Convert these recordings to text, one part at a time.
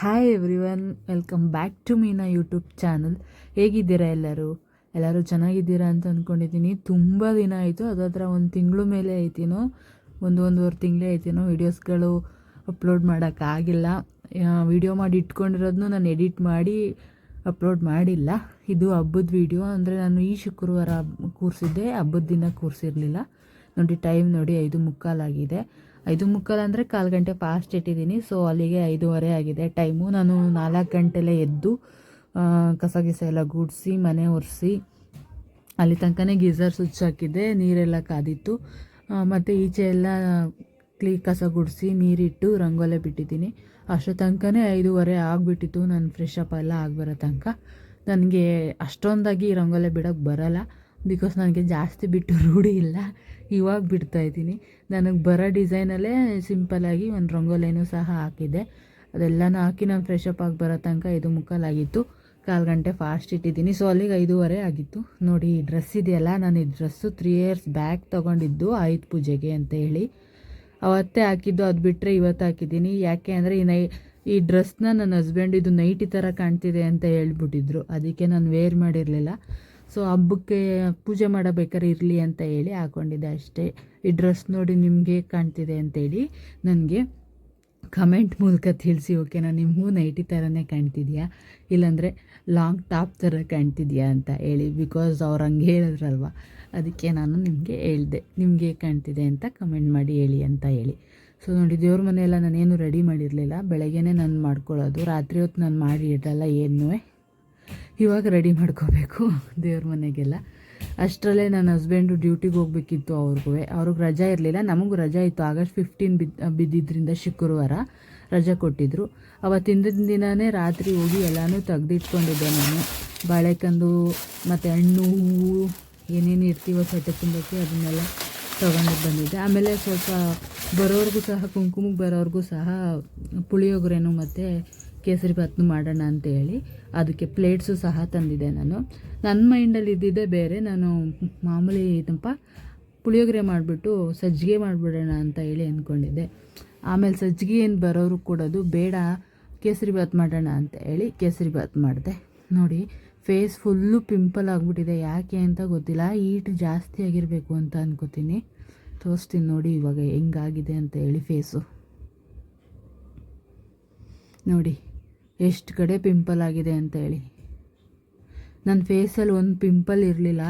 Hi everyone welcome back to Meena YouTube channel ಹೇಗಿದ್ದೀರಾ ಎಲ್ಲರೂ? ಎಲ್ಲರೂ ಚೆನ್ನಾಗಿದ್ದೀರಾ ಅಂತ ಅಂದ್ಕೊಂಡಿದ್ದೀನಿ ತುಂಬ ದಿನ ಆಯಿತು ಅದಾದ್ರೆ ಒಂದು ತಿಂಗಳು ಮೇಲೆ ಐತಿನೋ ಒಂದು ಒಂದೂವರೆ ತಿಂಗಳೇ ಐತಿನೋ ವೀಡಿಯೋಸ್ಗಳು ಅಪ್ಲೋಡ್ ಮಾಡೋಕ್ಕಾಗಿಲ್ಲ ವೀಡಿಯೋ ಮಾಡಿ ಇಟ್ಕೊಂಡಿರೋದನ್ನು ನಾನು ಎಡಿಟ್ ಮಾಡಿ ಅಪ್ಲೋಡ್ ಮಾಡಿಲ್ಲ. ಇದು ಹಬ್ಬದ ವೀಡಿಯೋ ಅಂದರೆ ನಾನು ಈ ಶುಕ್ರವಾರ ಕೂರಿಸಿದ್ದೆ, ಹಬ್ಬದ ದಿನ ಕೂರಿಸಿರಲಿಲ್ಲ. ನೋಡಿ ಟೈಮ್ ನೋಡಿ ಐದು ಮುಕ್ಕಾಲಾಗಿದೆ. ಐದು ಮುಕ್ಕಾಲು ಅಂದರೆ ಕಾಲು ಗಂಟೆ ಫಾಸ್ಟ್ ಇಟ್ಟಿದ್ದೀನಿ. ಸೊ ಅಲ್ಲಿಗೆ ಐದೂವರೆ ಆಗಿದೆ. ಟೈಮು ನಾನು ನಾಲ್ಕು ಗಂಟೆಲೇ ಎದ್ದು ಕಸ ಗಿಸ ಎಲ್ಲ ಗುಡಿಸಿ, ಮನೆ ಒರೆಸಿ, ಅಲ್ಲಿ ತನಕನೇ ಗೀಝರ್ ಸ್ವಿಚ್ ಹಾಕಿದ್ದೆ. ನೀರೆಲ್ಲ ಕಾದಿತ್ತು. ಮತ್ತು ಈಚೆ ಎಲ್ಲ ಕ್ಲೀ ಕಸ ಗುಡಿಸಿ, ನೀರಿಟ್ಟು ರಂಗೋಲೆ ಬಿಟ್ಟಿದ್ದೀನಿ. ಅಷ್ಟು ತನಕನೇ ಐದೂವರೆ ಆಗಿಬಿಟ್ಟಿತ್ತು. ನಾನು ಫ್ರೆಶ್ ಅಪ್ ಎಲ್ಲ ಆಗಿಬರೋ ತನಕ. ನನಗೆ ಅಷ್ಟೊಂದಾಗಿ ರಂಗೋಲೆ ಬಿಡೋಕ್ಕೆ ಬರಲ್ಲ. ಬಿಕಾಸ್ ನನಗೆ ಜಾಸ್ತಿ ಬಿಟ್ಟು ರೂಢಿ ಇಲ್ಲ. ಇವಾಗ ಬಿಡ್ತಾ ಇದ್ದೀನಿ. ನನಗೆ ಬರೋ ಡಿಸೈನಲ್ಲೇ ಸಿಂಪಲ್ಲಾಗಿ ಒಂದು ರಂಗೋಲಿನೂ ಸಹ ಹಾಕಿದ್ದೆ ಅದೆಲ್ಲನೂ ಹಾಕಿ ನಾನು ಫ್ರೆಶ್ ಅಪ್ ಆಗಿ ಬರೋ ತನಕ ಇದು ಮುಕ್ಕಾಲಾಗಿತ್ತು ಕಾಲು ಗಂಟೆ ಫಾಸ್ಟ್ ಇಟ್ಟಿದ್ದೀನಿ. ಸೊ ಅಲ್ಲಿಗೆ ಐದೂವರೆ ಆಗಿತ್ತು. ನೋಡಿ, ಈ ಡ್ರೆಸ್ ಇದೆಯಲ್ಲ? ನಾನು ಈ ಡ್ರೆಸ್ಸು ತ್ರೀ ಇಯರ್ಸ್ ಬ್ಯಾಕ್ ತೊಗೊಂಡಿದ್ದು ಆಯುಧ ಪೂಜೆಗೆ ಅಂತ ಹೇಳಿ. ಅವತ್ತೇ ಹಾಕಿದ್ದು. ಅದು ಬಿಟ್ಟರೆ ಇವತ್ತು ಹಾಕಿದ್ದೀನಿ. ಯಾಕೆ ಅಂದರೆ ಈ ನೈ, ಈ ಡ್ರೆಸ್ನ ನನ್ನ ಹಸ್ಬೆಂಡ್ ಇದು ನೈಟಿ ಥರ ಕಾಣ್ತಿದೆ ಅಂತ ಹೇಳ್ಬಿಟ್ಟಿದ್ರು. ಅದಕ್ಕೆ ನಾನು ವೇರ್ ಮಾಡಿರಲಿಲ್ಲ. ಸೊ ಹಬ್ಬಕ್ಕೆ ಪೂಜೆ ಮಾಡಬೇಕಾದ್ರೆ ಇರಲಿ ಅಂತ ಹೇಳಿ ಹಾಕ್ಕೊಂಡಿದ್ದೆ ಅಷ್ಟೇ. ಈ ಡ್ರೆಸ್ ನೋಡಿ ನಿಮಗೆ ಕಾಣ್ತಿದೆ ಅಂತೇಳಿ ನನಗೆ ಕಮೆಂಟ್ ಮೂಲಕ ತಿಳಿಸಿ ಓಕೆನಾ ನಿಮಗೂ ನೈಟಿ ಥರನೇ ಕಾಣ್ತಿದ್ಯಾ? ಇಲ್ಲಾಂದರೆ ಲಾಂಗ್ ಟಾಪ್ ಥರ ಕಾಣ್ತಿದ್ಯಾ ಅಂತ ಹೇಳಿ ಬಿಕಾಸ್ ಅವ್ರು ಹಂಗೆ ಹೇಳಿದ್ರಲ್ವ? ಅದಕ್ಕೆ ನಾನು ನಿಮಗೆ ಹೇಳಿದೆ, ನಿಮಗೆ ಕಾಣ್ತಿದೆ ಅಂತ ಕಮೆಂಟ್ ಮಾಡಿ ಹೇಳಿ ಅಂತ ಹೇಳಿ. ಸೊ ನೋಡಿ, ದೇವ್ರ ಮನೆಯೆಲ್ಲ ನಾನೇನು ರೆಡಿ ಮಾಡಿರಲಿಲ್ಲ. ಬೆಳಗ್ಗೆನೇ ನಾನು ಮಾಡ್ಕೊಳ್ಳೋದು, ರಾತ್ರಿ ಹೊತ್ತು ನಾನು ಮಾಡಿ ಇಡಲ್ಲ, ಏನೂ? ಇವಾಗ ರೆಡಿ ಮಾಡ್ಕೋಬೇಕು ದೇವ್ರ ಮನೆಗೆಲ್ಲ. ಅಷ್ಟರಲ್ಲೇ ನನ್ನ ಹಸ್ಬೆಂಡು ಡ್ಯೂಟಿಗೆ ಹೋಗ್ಬೇಕಿತ್ತು ಅವ್ರಿಗೂ. ಅವ್ರಿಗೆ ರಜಾ ಇರಲಿಲ್ಲ. ನಮಗೂ ರಜಾ ಇತ್ತು. ಆಗಸ್ಟ್ ಫಿಫ್ಟೀನ್ ಬಿದ್ದು ಬಿದ್ದಿದ್ದರಿಂದ ಶುಕ್ರವಾರ ರಜಾ ಕೊಟ್ಟಿದ್ದರು ಅವತ್ತಿಂದ ದಿನವೇ ರಾತ್ರಿ ಹೋಗಿ ಎಲ್ಲನೂ ತೆಗೆದಿಟ್ಕೊಂಡಿದ್ದೆ ನಾನು. ಬಾಳೆಕಂದು ಮತ್ತು ಹಣ್ಣು, ಹೂವು, ಏನೇನು ಇರ್ತೀವೋ ಸೊಟ್ಟೆ ತುಂಬಕ್ಕೆ ಅದನ್ನೆಲ್ಲ ತೊಗೊಂಡು ಬಂದಿದ್ದೆ. ಆಮೇಲೆ ಸ್ವಲ್ಪ ಬರೋರ್ಗೂ ಸಹ, ಕುಂಕುಮಕ್ಕೆ ಬರೋರ್ಗೂ ಸಹ ಪುಳಿಯೋಗರೆನೂ ಮತ್ತು ಕೇಸರಿ ಭಾತ್ನು ಮಾಡೋಣ ಅಂತ ಹೇಳಿ ಅದಕ್ಕೆ ಪ್ಲೇಟ್ಸು ಸಹ ತಂದಿದ್ದೆ ನಾನು. ನನ್ನ ಮೈಂಡಲ್ಲಿ ಇದ್ದಿದ್ದೇ ಬೇರೆ. ನಾನು ಮಾಮೂಲಿ ತಂಪ ಪುಳಿಯೋಗರೆ ಮಾಡಿಬಿಟ್ಟು ಸಜ್ಜಿಗೆ ಮಾಡಿಬಿಡೋಣ ಅಂತ ಹೇಳಿ ಅಂದ್ಕೊಂಡಿದ್ದೆ ಆಮೇಲೆ ಸಜ್ಜಿಗೆ ಏನು ಬರೋರು ಕೊಡೋದು ಬೇಡ, ಕೇಸರಿ ಭಾತ್ ಮಾಡೋಣ ಅಂತ ಹೇಳಿ ಕೇಸರಿ ಭಾತ್ ಮಾಡಿದೆ. ನೋಡಿ ಫೇಸ್ ಫುಲ್ಲು ಪಿಂಪಲ್ ಆಗಿಬಿಟ್ಟಿದೆ. ಯಾಕೆ ಅಂತ ಗೊತ್ತಿಲ್ಲ. ಈಟ್ ಜಾಸ್ತಿ ಆಗಿರಬೇಕು ಅಂತ ಅಂದ್ಕೋತೀನಿ ತೋರಿಸ್ತೀನಿ ನೋಡಿ ಇವಾಗ ಹೆಂಗಾಗಿದೆ ಅಂತ ಹೇಳಿ ಫೇಸು ನೋಡಿ. ಎಷ್ಟು ಕಡೆ ಪಿಂಪಲ್ ಆಗಿದೆ ಅಂತ ಹೇಳಿ. ನನ್ನ ಫೇಸಲ್ಲಿ ಒಂದು ಪಿಂಪಲ್ ಇರಲಿಲ್ಲ,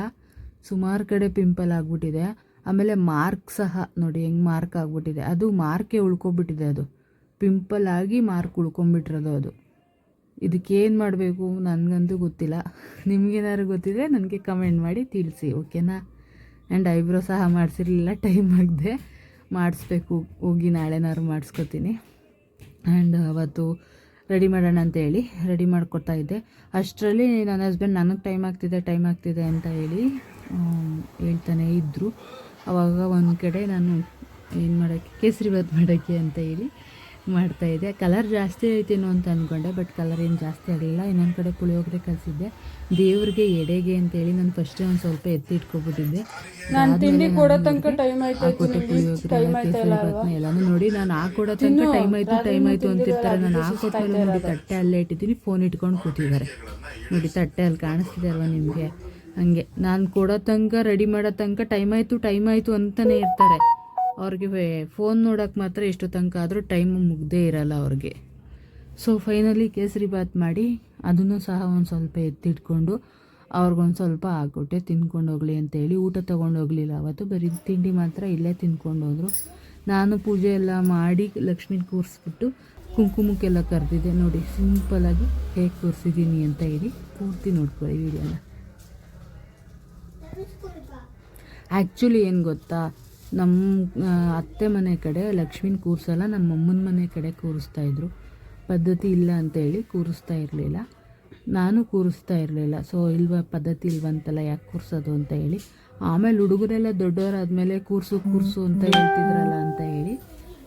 ಸುಮಾರು ಕಡೆ ಪಿಂಪಲ್ ಆಗಿಬಿಟ್ಟಿದೆ. ಆಮೇಲೆ ಮಾರ್ಕ್ ಸಹ, ನೋಡಿ ಹೆಂಗೆ ಮಾರ್ಕ್ ಆಗಿಬಿಟ್ಟಿದೆ. ಅದು ಮಾರ್ಕೆ ಉಳ್ಕೊಬಿಟ್ಟಿದೆ ಅದು. ಪಿಂಪಲ್ ಆಗಿ ಮಾರ್ಕ್ ಉಳ್ಕೊಂಬಿಟ್ಟಿರೋದು ಅದು. ಇದಕ್ಕೇನು ಮಾಡಬೇಕು? ನನಗಂತೂ ಗೊತ್ತಿಲ್ಲ. ನಿಮಗೇನಾದ್ರು ಗೊತ್ತಿದ್ರೆ ನನಗೆ ಕಮೆಂಟ್ ಮಾಡಿ ತಿಳಿಸಿ, ಓಕೆನಾ? ಆ್ಯಂಡ್ ಐಬ್ರೋ ಸಹ ಮಾಡಿಸಿರಲಿಲ್ಲ, ಟೈಮ್ ಆಗದೆ. ಮಾಡಿಸ್ಬೇಕು. ಹೋಗಿ ನಾಳೆನಾದ್ರು ಮಾಡಿಸ್ಕೊತೀನಿ. ಆ್ಯಂಡ್ ಅವತ್ತು ರೆಡಿ ಮಾಡೋಣ ಅಂತ ಹೇಳಿ ರೆಡಿ ಮಾಡ್ಕೊತಾ ಇದ್ದೆ. ಅಷ್ಟರಲ್ಲಿ ನನ್ನ ಹಸ್ಬೆಂಡ್ ನನಗೆ ಟೈಮ್ ಆಗ್ತಿದೆ ಟೈಮ್ ಆಗ್ತಿದೆ ಅಂತ ಹೇಳಿ ಹೇಳ್ತಾನೆ ಇದ್ದರು ಅವಾಗ ಒಂದು ಕಡೆ ನಾನು ಏನು ಮಾಡೋಕ್ಕೆ ಕೇಸರಿ ಬಾತ್ ಮಾಡೋಕ್ಕೆ ಅಂತ ಹೇಳಿ ಮಾಡ್ತಾಯಿದ್ದೆ ಕಲರ್ ಜಾಸ್ತಿ ಐತೇನೋ ಅಂತ ಅಂದ್ಕೊಂಡೆ ಬಟ್ ಕಲರ್ ಏನು ಜಾಸ್ತಿ ಆಗಲಿಲ್ಲ ಇನ್ನೊಂದು ಕಡೆ ಪುಳಿಯೋಗರೆ ಕಲಿಸಿದ್ದೆ. ದೇವ್ರಿಗೆ ಎಡೆಗೆ ಅಂತೇಳಿ ನಾನು ಫಸ್ಟೇ ಒಂದು ಸ್ವಲ್ಪ ಎತ್ತಿ ಇಟ್ಕೊಬಿಟ್ಟಿದ್ದೆ. ನಾನು ತಿಂಡಿ ಕೊಡೋ ತನಕ ಟೈಮ್ ಆಯ್ತು ಪುಳಿಯೋಗರೆ ಎಲ್ಲಾನು ನೋಡಿ ನಾನು ಹಾಕೊಡೋ ತನಕ ಟೈಮ್ ಆಯಿತು ಟೈಮ್ ಆಯ್ತು ಅಂತಿರ್ತಾರೆ. ನಾನು ಹಾಕೊಟ್ಮೇಲೆ ನೋಡಿ ತಟ್ಟೆ ಅಲ್ಲೇ ಇಟ್ಟಿದ್ದೀನಿ ಫೋನ್ ಇಟ್ಕೊಂಡು ಕೂತಿದ್ದಾರೆ. ನೋಡಿ ತಟ್ಟೆ ಅಲ್ಲಿ ಕಾಣಿಸ್ತಿದೆ ಅಲ್ವಾ ನಿಮಗೆ? ಹಂಗೆ. ನಾನು ಕೊಡೋ ತನಕ ರೆಡಿ ಮಾಡೋ ತನಕ ಟೈಮ್ ಆಯಿತು ಟೈಮ್ ಆಯಿತು ಅಂತಲೇ ಇರ್ತಾರೆ. ಅವ್ರಿಗೆ ಫೋನ್ ನೋಡೋಕ್ಕೆ ಮಾತ್ರ ಎಷ್ಟು ತನಕ ಆದರೂ ಟೈಮ್ ಮುಗ್ದೇ ಇರಲ್ಲ ಅವ್ರಿಗೆ. ಸೊ ಫೈನಲಿ ಕೇಸರಿ ಬಾತ್ ಮಾಡಿ ಅದನ್ನು ಸಹ ಒಂದು ಸ್ವಲ್ಪ ಎತ್ತಿಟ್ಕೊಂಡು ಅವ್ರಿಗೊಂದು ಸ್ವಲ್ಪ ಹಾಕ್ಕೊಟ್ಟೆ ತಿನ್ಕೊಂಡು ಹೋಗಲಿ ಅಂತೇಳಿ ಊಟ ತೊಗೊಂಡು ಹೋಗಲಿಲ್ಲ ಅವತ್ತು ಬರೀ ತಿಂಡಿ ಮಾತ್ರ ಇಲ್ಲೇ ತಿನ್ಕೊಂಡು ಹೋದರು. ನಾನು ಪೂಜೆ ಎಲ್ಲ ಮಾಡಿ ಲಕ್ಷ್ಮಿ ಕೂರಿಸ್ಬಿಟ್ಟು ಕುಂಕುಮಕ್ಕೆಲ್ಲ ಕರೆದಿದ್ದೆ. ನೋಡಿ ಸಿಂಪಲಾಗಿ ಹೇಗೆ ಕೂರಿಸಿದ್ದೀನಿ ಅಂತ ಹೇಳಿ ಪೂರ್ತಿ ನೋಡ್ಕೊಳ್ಳಿ ವಿಡಿಯೋನ. ಆ್ಯಕ್ಚುಲಿ ಏನು ಗೊತ್ತಾ? ನಮ್ಮ ಅತ್ತೆ ಮನೆ ಕಡೆ ಲಕ್ಷ್ಮೀನ ಕೂರಿಸಲ್ಲ ನಮ್ಮ ಅಮ್ಮನ ಮನೆ ಕಡೆ ಕೂರಿಸ್ತಾ ಇದ್ರು. ಪದ್ಧತಿ ಇಲ್ಲ ಅಂತೇಳಿ ಕೂರಿಸ್ತಾ ಇರಲಿಲ್ಲ. ನಾನು ಕೂರಿಸ್ತಾ ಇರಲಿಲ್ಲ. ಸೊ ಇಲ್ವ, ಪದ್ಧತಿ ಇಲ್ವಂತಲ್ಲ ಯಾಕೆ ಕೂರಿಸೋದು ಅಂತ ಹೇಳಿ. ಆಮೇಲೆ ಹುಡುಗರೆಲ್ಲ ದೊಡ್ಡವರಾದಮೇಲೆ ಕೂರಿಸು ಕೂರಿಸು ಅಂತ ಹೇಳ್ತಿದ್ರಲ್ಲ ಅಂತ ಹೇಳಿ,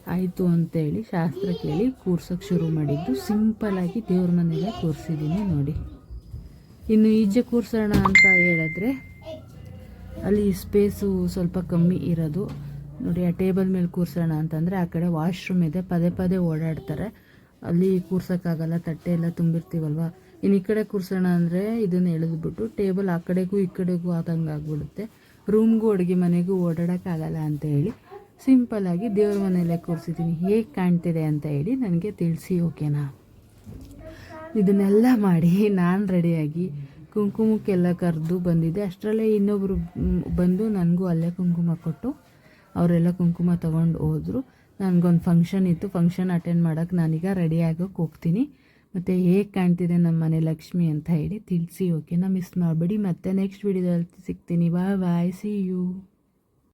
ಆಯಿತು ಅಂತೇಳಿ ಶಾಸ್ತ್ರ ಕೇಳಿ ಕೂರ್ಸೋಕ್ಕೆ ಶುರು ಮಾಡಿದ್ದು. ಸಿಂಪಲಾಗಿ ದೇವ್ರ ಮನೆಗೆ ಕೂರಿಸಿದ್ದೀನಿ ನೋಡಿ. ಇನ್ನು ಈಜೆ ಕೂರಿಸೋಣ ಅಂತ ಹೇಳಿದ್ರೆ ಅಲ್ಲಿ ಸ್ಪೇಸು ಸ್ವಲ್ಪ ಕಮ್ಮಿ ಇರೋದು. ನೋಡಿ, ಆ ಟೇಬಲ್ ಮೇಲೆ ಕೂರ್ಸೋಣ ಅಂತಂದರೆ ಆ ಕಡೆ ವಾಶ್ರೂಮ್ ಇದೆ. ಪದೇ ಪದೇ ಓಡಾಡ್ತಾರೆ. ಅಲ್ಲಿ ಕೂರ್ಸೋಕ್ಕಾಗಲ್ಲ, ತಟ್ಟೆ ಎಲ್ಲ ತುಂಬಿರ್ತೀವಲ್ವ? ಇನ್ನು ಈ ಕಡೆ ಕೂರ್ಸೋಣ ಅಂದರೆ ಇದನ್ನು ಎಳೆದ್ಬಿಟ್ಟು ಟೇಬಲ್ ಆ ಕಡೆಗೂ ಈ ಕಡೆಗೂ ಆದಂಗೆ ಆಗ್ಬಿಡುತ್ತೆ. ರೂಮ್ಗೂ ಅಡುಗೆ ಮನೆಗೂ ಓಡಾಡೋಕ್ಕಾಗಲ್ಲ ಅಂತ ಹೇಳಿ ಸಿಂಪಲ್ಲಾಗಿ ದೇವ್ರ ಮನೆಯಲ್ಲೇ ಕೂರಿಸಿದ್ದೀನಿ. ಹೇಗೆ ಕಾಣ್ತಿದೆ ಅಂತ ಹೇಳಿ ನನಗೆ ತಿಳಿಸಿ, ಓಕೆನಾ? ಇದನ್ನೆಲ್ಲ ಮಾಡಿ ನಾನು ರೆಡಿಯಾಗಿ ಕುಂಕುಮಕ್ಕೆಲ್ಲ ಕರೆದು ಬಂದಿದ್ದೆ ಅಷ್ಟರಲ್ಲೇ ಇನ್ನೊಬ್ಬರು ಬಂದು ನನಗೂ ಅಲ್ಲೇ ಕುಂಕುಮ ಕೊಟ್ಟು ಅವರೆಲ್ಲ ಕುಂಕುಮ ತೊಗೊಂಡು ಹೋದರು. ನನಗೊಂದು ಫಂಕ್ಷನ್ ಇತ್ತು. ಫಂಕ್ಷನ್ ಅಟೆಂಡ್ ಮಾಡೋಕ್ಕೆ ನಾನೀಗ ರೆಡಿ ಆಗೋಕ್ಕೆ ಹೋಗ್ತೀನಿ. ಮತ್ತು ಹೇಗೆ ಕಾಣ್ತಿದೆ ನಮ್ಮ ಮನೆ ಲಕ್ಷ್ಮಿ ಅಂತ ಹೇಳಿ ತಿಳಿಸಿ ಓಕೆನಾ ಮಿಸ್ ಮಾಡಬೇಡಿ. ಮತ್ತೆ ನೆಕ್ಸ್ಟ್ ವಿಡಿಯೋದಲ್ಲಿ ಸಿಗ್ತೀನಿ. ಬಾಯ್ ಬಾಯ್ ಸಿ ಯು